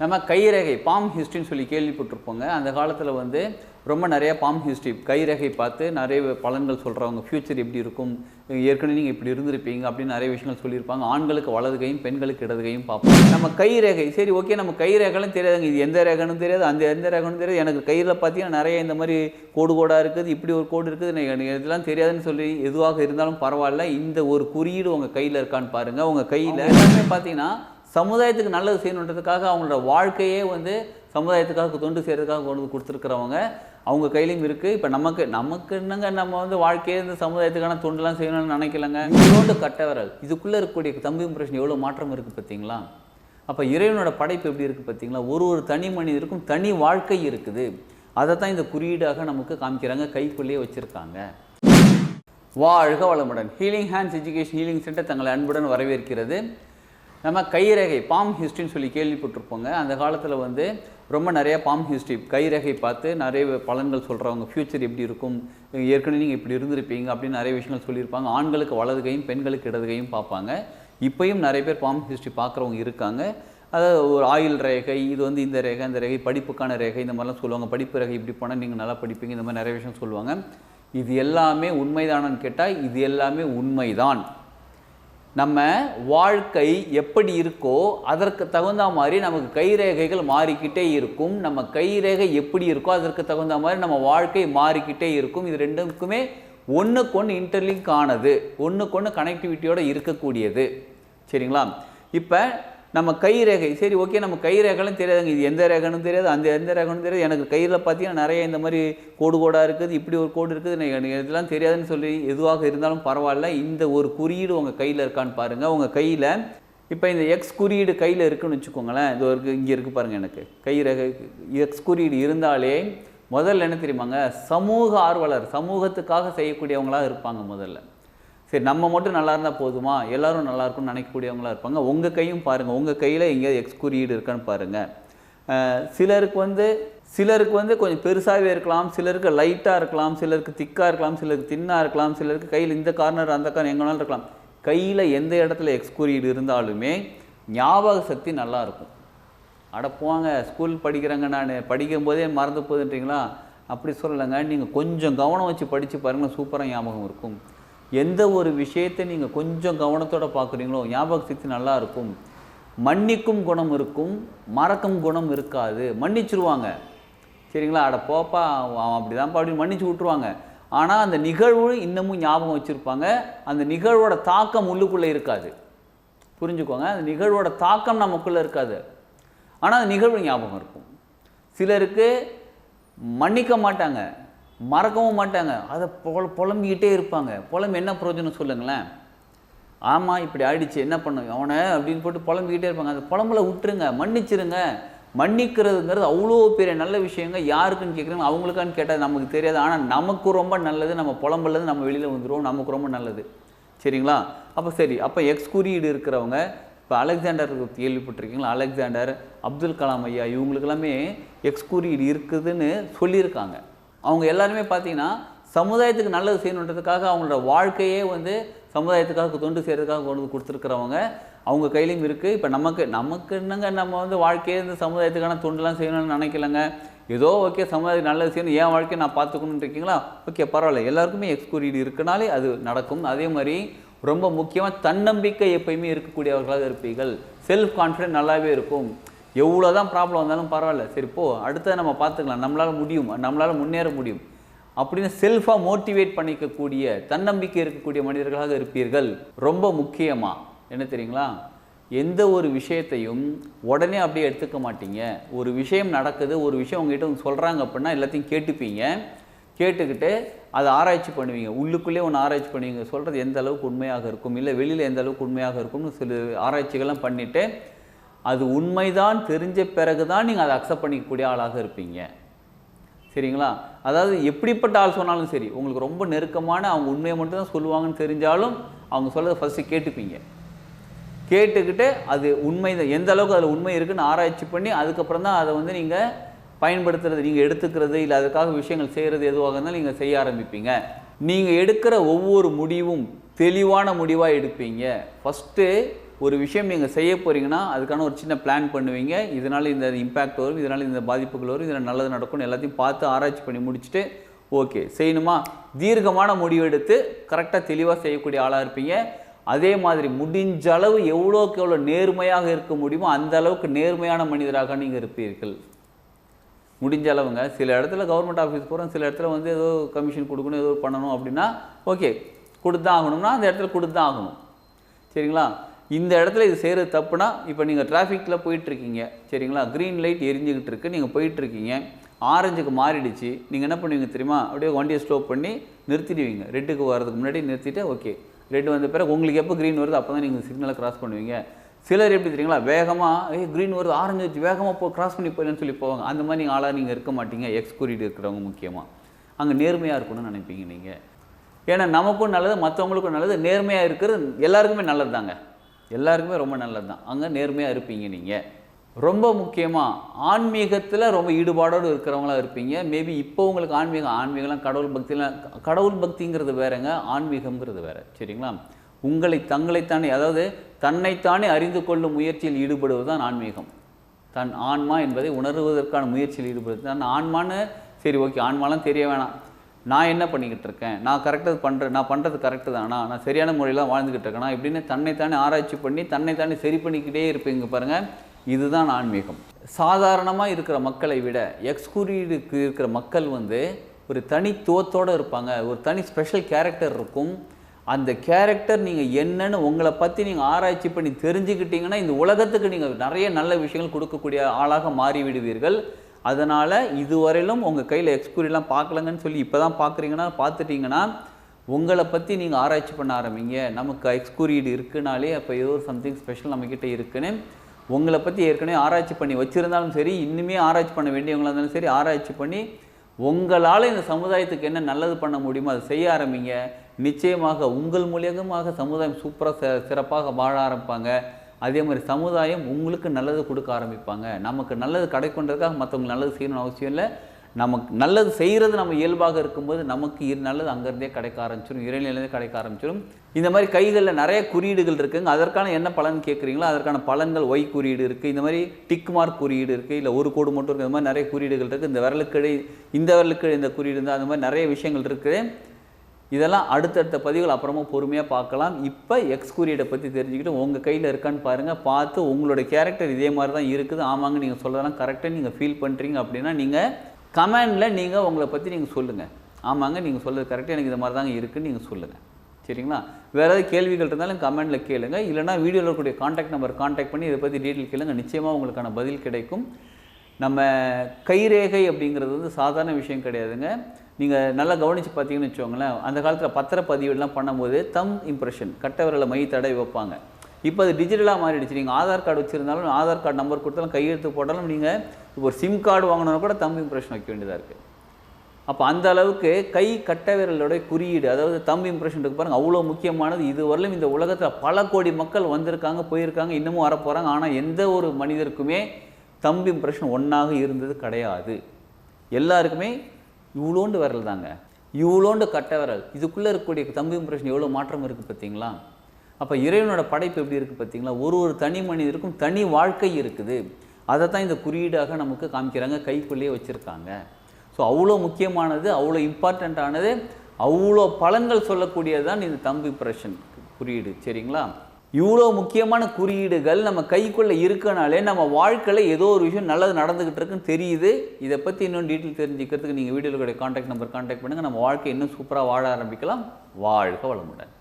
நம்ம கைரேகை பாம் ஹிஸ்ட்ரின்னு சொல்லி கேள்விப்பட்டிருப்போங்க. அந்த காலத்தில் வந்து ரொம்ப நிறைய பாம் ஹிஸ்ட்ரி கைரேகை பார்த்து நிறைய பலன்கள் சொல்கிறவங்க ஃப்யூச்சர் எப்படி இருக்கும் ஏற்கனவே நீங்கள் இப்படி இருந்திருப்பீங்க அப்படின்னு நிறைய விஷயங்கள் சொல்லியிருப்பாங்க. ஆண்களுக்கு வலது கையும் பெண்களுக்கு இடது கையும் பார்ப்போம் நம்ம கைரேகை சரி ஓகே நம்ம கைரேகைலாம் தெரியாதுங்க. இது எந்த ரேகனும் தெரியாது அந்த எந்த ரேகனும் தெரியாது. எனக்கு கையில் பார்த்தீங்கன்னா நிறைய இந்த மாதிரி கோடு கோடாக இருக்குது இப்படி ஒரு கோடு இருக்குது. எனக்கு எனக்கு இதெல்லாம் தெரியாதுன்னு சொல்லி எதுவாக இருந்தாலும் பரவாயில்ல. இந்த ஒரு குறியீடு உங்கள் கையில் இருக்கான்னு பாருங்கள் உங்கள் கையில் எல்லாமே பார்த்தீங்கன்னா சமுதாயத்துக்கு நல்லது செய்யணுன்றதுக்காக அவங்களோட வாழ்க்கையே வந்து சமுதாயத்துக்காக தொண்டு செய்கிறதுக்காக கொண்டு வந்து கொடுத்துருக்குறவங்க அவங்க கையிலையும் இருக்குது இப்போ நமக்கு நமக்கு என்னங்க நம்ம வந்து வாழ்க்கையே இந்த சமுதாயத்துக்கான தொண்டுலாம் செய்யணும்னு நினைக்கலங்க? இதோடு கட்டவரல். இதுக்குள்ளே இருக்கக்கூடிய தம்பி பிரச்சனை எவ்வளோ மாற்றம் இருக்குது பார்த்தீங்களா அப்போ இறைவனோட படைப்பு எப்படி இருக்குது பார்த்தீங்களா ஒரு ஒரு தனி மனிதருக்கும் தனி வாழ்க்கை இருக்குது. அதை தான் இந்த குறியீடாக நமக்கு காமிக்கிறாங்க கைக்குள்ளேயே வச்சுருக்காங்க. வாழ்க வளமுடன். Healing hands education healing centre தங்களை அன்புடன் வரவேற்கிறது. நம்ம கைரேகை பாம் ஹிஸ்ட்ரின்னு சொல்லி கேள்விப்பட்டிருப்போங்க. அந்த காலத்தில் வந்து ரொம்ப நிறைய பாம் ஹிஸ்ட்ரி கைரேகை பார்த்து நிறைய பலன்கள் சொல்கிறவங்க ஃப்யூச்சர் எப்படி இருக்கும் ஏற்கனவே நீங்கள் இப்படி இருந்திருப்பீங்க அப்படின்னு நிறைய விஷயங்கள் சொல்லியிருப்பாங்க. ஆண்களுக்கு வலது கையும் பெண்களுக்கு இடது கையும் பார்ப்பாங்க. இப்போயும் நிறைய பேர் பாம் ஹிஸ்ட்ரி பார்க்குறவங்க இருக்காங்க. அதாவது ஒரு ஆயில் ரேகை இது வந்து இந்த ரேகை இந்த ரேகை படிப்புக்கான ரேகை இந்த மாதிரிலாம் சொல்லுவாங்க. படிப்பு ரேகை இப்படி போனால் நீங்கள் நல்லா படிப்பீங்க இந்த மாதிரி நிறைய விஷயம் சொல்லுவாங்க. இது எல்லாமே உண்மைதானான்னு கேட்டால் இது எல்லாமே உண்மைதான். நம்ம வாழ்க்கை எப்படி இருக்கோ அதற்கு தகுந்த மாதிரி நமக்கு கைரேகைகள் மாறிக்கிட்டே இருக்கும். நம்ம கைரேகை எப்படி இருக்கோ அதற்கு தகுந்த மாதிரி நம்ம வாழ்க்கை மாறிக்கிட்டே இருக்கும். இது ரெண்டுக்குமே ஒன்றுக்கு ஒன்று இன்டர்லிங்க் ஆனது ஒன்றுக்கு ஒன்று கனெக்டிவிட்டியோடு இருக்கக்கூடியது. சரிங்களா? இப்போ நம்ம கை ரேகை சரி ஓகே நம்ம கை ரேகைலாம் தெரியாதுங்க. இது எந்த ரேகனும் தெரியாது அந்த எந்த ரேகனும் தெரியாது. எனக்கு கையில் பார்த்தீங்கன்னா நிறைய இந்த மாதிரி கோடு கோடாக இருக்குது இப்படி ஒரு கோடு இருக்குது. எனக்கு இதெல்லாம் தெரியாதுன்னு சொல்லி எதுவாக இருந்தாலும் பரவாயில்ல. இந்த ஒரு குறியீடு உங்கள் கையில் இருக்கான்னு பாருங்கள் உங்கள் கையில் இப்போ இந்த எக்ஸ் குறியீடு கையில் இருக்குன்னு வச்சுக்கோங்களேன். இது ஒரு இங்கே இருக்குது பாருங்கள் எனக்கு. கை ரேகை எக்ஸ் குறியீடு இருந்தாலே முதல்ல என்ன தெரியுமாங்க? சமூக ஆர்வலர் சமூகத்துக்காக செய்யக்கூடியவங்களாக இருப்பாங்க முதல்ல. சரி நம்ம மட்டும் நல்லா இருந்தால் போதுமா? எல்லாரும் நல்லா இருக்கும்னு நினைக்கக்கூடியவங்களா இருப்பாங்க. உங்கள் கையும் பாருங்கள் உங்கள் கையில் எங்கேயாவது எக்ஸ் குறியீடு இருக்கான்னு பாருங்கள் சிலருக்கு வந்து சிலருக்கு வந்து கொஞ்சம் பெருசாகவே இருக்கலாம். சிலருக்கு லைட்டாக இருக்கலாம். சிலருக்கு திக்காக இருக்கலாம். சிலருக்கு தின்னாக இருக்கலாம். சிலருக்கு கையில் இந்த கார்னர் அந்த கார்னர் எங்கேனாலும் இருக்கலாம். கையில் எந்த இடத்துல எக்ஸ் குறியீடு இருந்தாலுமே ஞாபக சக்தி நல்லா இருக்கும். அட போங்க ஸ்கூல் படிக்கிறேங்க நான். படிக்கும் போதே மறந்து போதுன்றீங்களா? அப்படி சொல்லலைங்க. நீங்கள் கொஞ்சம் கவனம் வச்சு படித்து பாருங்கள் சூப்பராக ஞாபகம் இருக்கும். எந்த ஒரு விஷயத்தை நீங்கள் கொஞ்சம் கவனத்தோடு பார்க்குறீங்களோ ஞாபக சக்தி நல்லா இருக்கும். மன்னிக்கும் குணம் இருக்கும் மறக்கும் குணம் இருக்காது. மன்னிச்சிருவாங்க. சரிங்களா? அட போப்பா அவன் அப்படி தான்ப்பா அப்படின்னு மன்னிச்சு விட்ருவாங்க ஆனால் அந்த நிகழ்வு இன்னமும் ஞாபகம் வச்சுருப்பாங்க. அந்த நிகழ்வோட தாக்கம் உள்ளுக்குள்ளே இருக்காது. புரிஞ்சுக்கோங்க. அந்த நிகழ்வோட தாக்கம் நமக்குள்ளே இருக்காது. ஆனால் அந்த நிகழ்வு ஞாபகம் இருக்கும். சிலருக்கு மன்னிக்க மாட்டாங்க. மறக்கவும் மாட்டாங்க. அதை பொல புலம்பிக்கிட்டே இருப்பாங்க. புலம்பு என்ன பிரயோஜனம் சொல்லுங்களேன். ஆமாம் இப்படி ஆயிடுச்சு என்ன பண்ண அவனை அப்படின்னு போட்டு புலம்பிக்கிட்டே இருப்பாங்க. அந்த புலம்புல விட்டுருங்க மன்னிச்சிருங்க. மன்னிக்கிறதுங்கிறது அவ்வளோ பெரிய நல்ல விஷயங்க. யாருக்குன்னு கேட்குறாங்க அவங்களுக்கான்னு கேட்டால் நமக்கு தெரியாது. ஆனால் நமக்கு ரொம்ப நல்லது. நம்ம புலம்புலேருந்து நம்ம வெளியில் வந்துடுவோம் நமக்கு ரொம்ப நல்லது. சரிங்களா? அப்போ சரி. அப்போ எக்ஸ் குறியீடு இருக்கிறவங்க இப்போ அலெக்சாண்டர் கேள்விப்பட்டிருக்கீங்களா? அலெக்சாண்டர் அப்துல் கலாம் ஐயா இவங்களுக்கெல்லாமே எக்ஸ் குறியீடு இருக்குதுன்னு சொல்லியிருக்காங்க. அவங்க எல்லாருமே பார்த்தீங்கன்னா சமுதாயத்துக்கு நல்லது செய்யணுன்றதுக்காக அவங்களோட வாழ்க்கையே வந்து சமுதாயத்துக்காக தொண்டு செய்கிறதுக்காக கொண்டு வந்து கொடுத்துருக்குறவங்க. அவங்க கையிலையும் இருக்குது இப்போ நமக்கு நமக்கு என்னங்க நம்ம வந்து வாழ்க்கையே இந்த சமுதாயத்துக்கான தொண்டுலாம் செய்யணும்னு நினைக்கலங்க? ஏதோ ஓகே சமுதாயத்துக்கு நல்லது செய்யணும். என் வாழ்க்கையை நான் பார்த்துக்கணுன்னு இருக்கீங்களா? ஓகே பரவாயில்ல. எல்லாருக்குமே எக்ஸ்கூரியடு இருக்குனாலே அது நடக்கும். அதே மாதிரி ரொம்ப முக்கியமாக தன்னம்பிக்கை எப்பயுமே இருக்கக்கூடியவர்களாக இருப்பீர்கள். செல்ஃப் கான்ஃபிடென்ட் நல்லாவே இருக்கும். எவ்வளோ தான் ப்ராப்ளம் வந்தாலும் பரவாயில்ல. சரி போ அடுத்ததை நம்ம பார்த்துக்கலாம். நம்மளால் முடியும். நம்மளால் முன்னேற முடியும். அப்படின்னு செல்ஃபாக மோட்டிவேட் பண்ணிக்கக்கூடிய தன்னம்பிக்கை இருக்கக்கூடிய மனிதர்களாக இருப்பீர்கள். ரொம்ப முக்கியமாக என்ன தெரியுங்களா? எந்த ஒரு விஷயத்தையும் உடனே அப்படியே எடுத்துக்க மாட்டீங்க. ஒரு விஷயம் நடக்குது ஒரு விஷயம் உங்ககிட்ட வந்து சொல்கிறாங்க அப்படின்னா எல்லாத்தையும் கேட்டுப்பீங்க. கேட்டுக்கிட்டு அதை ஆராய்ச்சி பண்ணுவீங்க. உள்ளுக்குள்ளே ஒன்று ஆராய்ச்சி பண்ணுவீங்க. சொல்கிறது எந்த அளவுக்கு உண்மையாக இருக்கும்? இல்லை வெளியில் எந்த அளவுக்கு உண்மையாக இருக்கும்னு சில ஆராய்ச்சிகள்லாம் பண்ணிவிட்டு அது உண்மைதான் தெரிஞ்ச பிறகு தான் நீங்கள் அதை அக்செப்ட் பண்ணிக்கக்கூடிய ஆளாக இருப்பீங்க. சரிங்களா? அதாவது எப்படிப்பட்ட ஆள் சொன்னாலும் சரி உங்களுக்கு ரொம்ப நெருக்கமான அவங்க உண்மையை மட்டும் தான் சொல்லுவாங்கன்னு தெரிஞ்சாலும் அவங்க சொல்கிறத ஃபஸ்ட்டு கேட்டுப்பீங்க. கேட்டுக்கிட்டு அது உண்மை தான். எந்த அளவுக்கு அதில் உண்மை இருக்குதுன்னு ஆராய்ச்சி பண்ணி அதுக்கப்புறம் தான் அதை வந்து நீங்கள் பயன்படுத்துறது நீங்கள் எடுத்துக்கிறது இல்லை அதுக்காக விஷயங்கள் செய்கிறது எதுவாக இருந்தாலும் நீங்கள் செய்ய ஆரம்பிப்பீங்க. நீங்கள் எடுக்கிற ஒவ்வொரு முடிவும் தெளிவான முடிவாக எடுப்பீங்க. ஃபஸ்ட்டு ஒரு விஷயம் நீங்கள் செய்ய போகிறீங்கன்னா அதுக்கான ஒரு சின்ன பிளான் பண்ணுவீங்க. இதனால் இந்த இம்பேக்ட் வரும் இதனால் இந்த பாதிப்புகள் வரும் இதனால் நல்லது நடக்கும் எல்லாத்தையும் பார்த்து ஆராய்ச்சி பண்ணி முடிச்சுட்டு ஓகே செய்யணுமா? தீர்க்கமான முடிவெடுத்து கரெக்டாக தெளிவாக செய்யக்கூடிய ஆளாக இருப்பீங்க. அதே மாதிரி முடிஞ்ச அளவு எவ்வளோக்கு எவ்வளோ நேர்மையாக இருக்க முடியுமோ அந்த அளவுக்கு நேர்மையான மனிதராக நீங்கள் இருப்பீர்கள். முடிஞ்ச அளவுங்க. சில இடத்துல கவர்மெண்ட் ஆஃபீஸ் போகிறோம் சில இடத்துல வந்து ஏதோ கமிஷன் கொடுக்கணும் ஏதோ பண்ணணும் அப்படின்னா ஓகே கொடுத்தான் ஆகணும்னா அந்த இடத்துல கொடுத்தான் ஆகணும். சரிங்களா? இந்த இடத்துல இது செய்கிறது தப்புனா இப்போ நீங்கள் டிராஃபிக்கில் போயிட்டுருக்கீங்க. சரிங்களா? க்ரீன் லைட் எரிஞ்சுக்கிட்டு இருக்கு நீங்கள் போயிட்டுருக்கீங்க. ஆரஞ்சுக்கு மாறிடுச்சு. நீங்கள் என்ன பண்ணுவீங்க தெரியுமா? அப்படியே வண்டியை ஸ்லோ பண்ணி நிறுத்திடுவீங்க. ரெட்டுக்கு வரதுக்கு முன்னாடி நிறுத்திட்டு ஓகே ரெட் வந்த பிறகு உங்களுக்கு எப்போ க்ரீன் வருது அப்போ தான் நீங்கள் சிக்னலை கிராஸ் பண்ணுவீங்க. சிலர் எப்படி தெரியுங்களா? வேகமாக ஏ க்ரீன் வருது. ஆரஞ்சு வச்சு வேகமாக போ கிராஸ் பண்ணி போயிடலன்னு சொல்லி போவாங்க. அந்த மாதிரி நீங்கள் ஆளாக நீங்கள் இருக்க மாட்டீங்க. எக்ஸ்கூரிட்டு இருக்கிறவங்க முக்கியமாக அங்கே நேர்மையாக இருக்கணும்னு நினைப்பீங்க நீங்கள் ஏன்னா நமக்கும் நல்லது மற்றவங்களுக்கும் நல்லது. நேர்மையாக இருக்கிறது எல்லாருக்குமே நல்லது தாங்க எல்லாருக்குமே ரொம்ப நல்லது தான் அங்கே நேர்மையாக இருப்பீங்க நீங்கள் ரொம்ப முக்கியமாக ஆன்மீகத்தில் ரொம்ப ஈடுபாடோடு இருக்கிறவங்களா இருப்பீங்க. மேபி இப்போ உங்களுக்கு ஆன்மீகம் ஆன்மீகம்லாம் கடவுள் பக்திலாம் கடவுள் பக்திங்கிறது வேறங்க ஆன்மீகம்ங்கிறது வேற. சரிங்களா? உங்களை தங்களைத்தானே அதாவது தன்னைத்தானே அறிந்து கொள்ளும் முயற்சியில் ஈடுபடுவது தான் ஆன்மீகம். தன் ஆன்மா என்பதை உணர்வதற்கான முயற்சியில் ஈடுபடுது தான் ஆன்மான்னு சரி ஓகே ஆன்மாலாம் தெரிய வேணாம். நான் என்ன பண்ணிக்கிட்டு இருக்கேன்? நான் கரெக்டாக பண்ணுறேன் நான் பண்ணுறது கரெக்டு தானா? நான் சரியான முறையில் வாழ்ந்துக்கிட்டு இருக்கேனா? இப்படின்னு தன்னைத்தானே ஆராய்ச்சி பண்ணி தன்னைத்தானே சரி பண்ணிக்கிட்டே இருப்பீங்க பாருங்கள் இதுதான் ஆன்மீகம். சாதாரணமாக இருக்கிற மக்களை விட எக்ஸ்குரியடுக்கு இருக்கிற மக்கள் வந்து ஒரு தனித்துவத்தோடு இருப்பாங்க. ஒரு தனி ஸ்பெஷல் கேரக்டர் இருக்கும். அந்த கேரக்டர் நீங்கள் என்னன்னு உங்களை பற்றி நீங்கள் ஆராய்ச்சி பண்ணி தெரிஞ்சுக்கிட்டீங்கன்னா இந்த உலகத்துக்கு நீங்கள் நிறைய நல்ல விஷயங்கள் கொடுக்கக்கூடிய ஆளாக மாறிவிடுவீர்கள். அதனால் இதுவரையிலும் உங்கள் கையில் எக்ஸ்குரியெலாம் பார்க்கலங்கன்னு சொல்லி இப்போ தான் பார்க்குறீங்கன்னா பார்த்துட்டிங்கன்னா உங்களை பற்றி நீங்கள் ஆராய்ச்சி பண்ண ஆரம்பிங்க. நமக்கு எக்ஸ்குரியீடு இருக்குனாலே அப்போ ஏதோ ஒரு சம்திங் ஸ்பெஷல் நம்மக்கிட்ட இருக்குன்னு உங்களை பற்றி ஏற்கனவே ஆராய்ச்சி பண்ணி வச்சுருந்தாலும் சரி இன்னுமே ஆராய்ச்சி பண்ண வேண்டியவங்களாக இருந்தாலும் சரி ஆராய்ச்சி பண்ணி உங்களால் இந்த சமுதாயத்துக்கு என்ன நல்லது பண்ண முடியுமோ அதை செய்ய ஆரம்பிங்க. நிச்சயமாக உங்கள் மூலியமாக சமுதாயம் சூப்பராக சிறப்பாக வாழ ஆரம்பிப்பாங்க. அதே மாதிரி சமுதாயம் உங்களுக்கு நல்லது கொடுக்க ஆரம்பிப்பாங்க. நமக்கு நல்லது கிடைக்கொண்டதுக்காக மற்றவங்களுக்கு நல்லது செய்யணும்னு அவசியம் இல்லை. நமக்கு நல்லது செய்கிறது நம்ம இயல்பாக இருக்கும்போது நமக்கு இரு நல்லது அங்கேருந்தே கிடைக்க ஆரம்பிச்சிடும் இறைநிலையிலேருந்தே கிடைக்க ஆரம்பிச்சிடும் இந்த மாதிரி கைகளில் நிறைய குறியீடுகள் இருக்குங்க. அதற்கான என்ன பலன் கேட்குறீங்களோ அதற்கான பலன்கள் ஒய் குறியீடு இருக்குது இந்த மாதிரி டிக் மார்க் குறியீடு இருக்குது இல்லை ஒரு கோடு மட்டும் இருக்குது இந்த மாதிரி நிறைய குறியீடுகள் இருக்குது இந்த விரலுக்கடை இந்த விரலுக்கு இந்த குறியீடு இருந்தால் அந்த மாதிரி நிறைய விஷயங்கள் இருக்குது. இதெல்லாம் அடுத்தடுத்த பதிவுகள் அப்புறமா பொறுமையாக பார்க்கலாம். இப்போ எக்ஸ் குறியீடை பற்றி தெரிஞ்சுக்கிட்டு உங்கள் கையில் இருக்கான்னு பாருங்கள் பார்த்து உங்களோட கேரக்டர் இதே மாதிரி தான் இருக்குது. ஆமாங்க நீங்கள் சொல்கிறதெல்லாம் கரெக்டாக நீங்கள் ஃபீல் பண்ணுறீங்க அப்படின்னா நீங்கள் கமெண்டில் நீங்கள் உங்களை பற்றி நீங்கள் சொல்லுங்கள் ஆமாங்க நீங்கள் சொல்கிறது கரெக்டாக எனக்கு இது மாதிரி தாங்க இருக்குன்னு நீங்கள் சொல்லுங்கள் சரிங்களா? வேறு ஏதாவது கேள்விகள் இருந்தாலும் கமெண்டில் கேளுங்கள் இல்லைனா வீடியோவில் இருக்கக்கூடிய காண்டாக்ட் நம்பர் காண்டாக்ட் பண்ணி இதை பற்றி டீட்டெயில் கேளுங்கள் நிச்சயமாக உங்களுக்கான பதில் கிடைக்கும். நம்ம கைரேகை அப்படிங்கிறது வந்து சாதாரண விஷயம் கிடையாதுங்க. நீங்கள் நல்லா கவனித்து பார்த்தீங்கன்னு வச்சுக்கோங்களேன் அந்த காலத்தில் பத்திரப்பதிவுலாம் பண்ணும்போது தம் இம்ப்ரெஷன் கட்ட விரலை மை தடை வைப்பாங்க. இப்போ அது டிஜிட்டலாக மாறிடுச்சு. நீங்கள் ஆதார் கார்டு வச்சுருந்தாலும் ஆதார் கார்டு நம்பர் கொடுத்தாலும் கையெழுத்து போட்டாலும் நீங்கள் இப்போ ஒரு சிம் கார்டு வாங்கினா கூட தம் இம்ப்ரெஷன் வைக்க வேண்டியதாக இருக்குது அப்போ அந்த அளவுக்கு கை கட்ட விரலோட குறியீடு அதாவது தம் இம்ப்ரெஷன் இருக்கு பாருங்கள் அவ்வளோ முக்கியமானது. இதுவரையிலும் இந்த உலகத்தில் பல கோடி மக்கள் வந்திருக்காங்க போயிருக்காங்க இன்னமும் வரப்போகிறாங்க ஆனால் எந்த ஒரு மனிதருக்குமே தம்பி இம்ப்ரெஷன் ஒன்றாக இருந்தது கிடையாது. எல்லாருக்குமே இவ்வளோண்டு விரல் தாங்க. இவ்வளோண்டு கட்ட விரல். இதுக்குள்ளே இருக்கக்கூடிய தம்பி இம்ப்ரெஷன் எவ்வளோ மாற்றம் இருக்குது பார்த்தீங்களா? அப்போ இறைவனோட படைப்பு எப்படி இருக்குது பார்த்தீங்களா? ஒரு ஒரு தனி மனிதருக்கும் தனி வாழ்க்கை இருக்குது. அதை தான் இந்த குறியீடாக நமக்கு காமிக்கிறாங்க. கைக்குள்ளேயே வச்சுருக்காங்க. ஸோ அவ்வளோ முக்கியமானது அவ்வளோ இம்பார்ட்டண்ட்டானது அவ்வளோ பலன்கள் சொல்லக்கூடியது தான் இந்த தம்பு இம்ப்ரெஷன் குறியீடு. சரிங்களா? இவ்வளோ முக்கியமான குறியீடுகள் நம்ம கைக்குள்ளே இருக்கனாலே நம்ம வாழ்க்கையில் ஏதோ ஒரு விஷயம் நல்லது நடந்துக்கிட்டு இருக்குன்னு தெரியுது. இதை பற்றி இன்னும் டீட்டெயில் தெரிஞ்சுக்கிறதுக்கு நீங்கள் வீடியோவில் கான்டாக்ட் நம்பர் காண்டாக்ட் பண்ணுங்கள் நம்ம வாழ்க்கை இன்னும் சூப்பராக வாழ ஆரம்பிக்கலாம். வாழ்க வளமுடன்.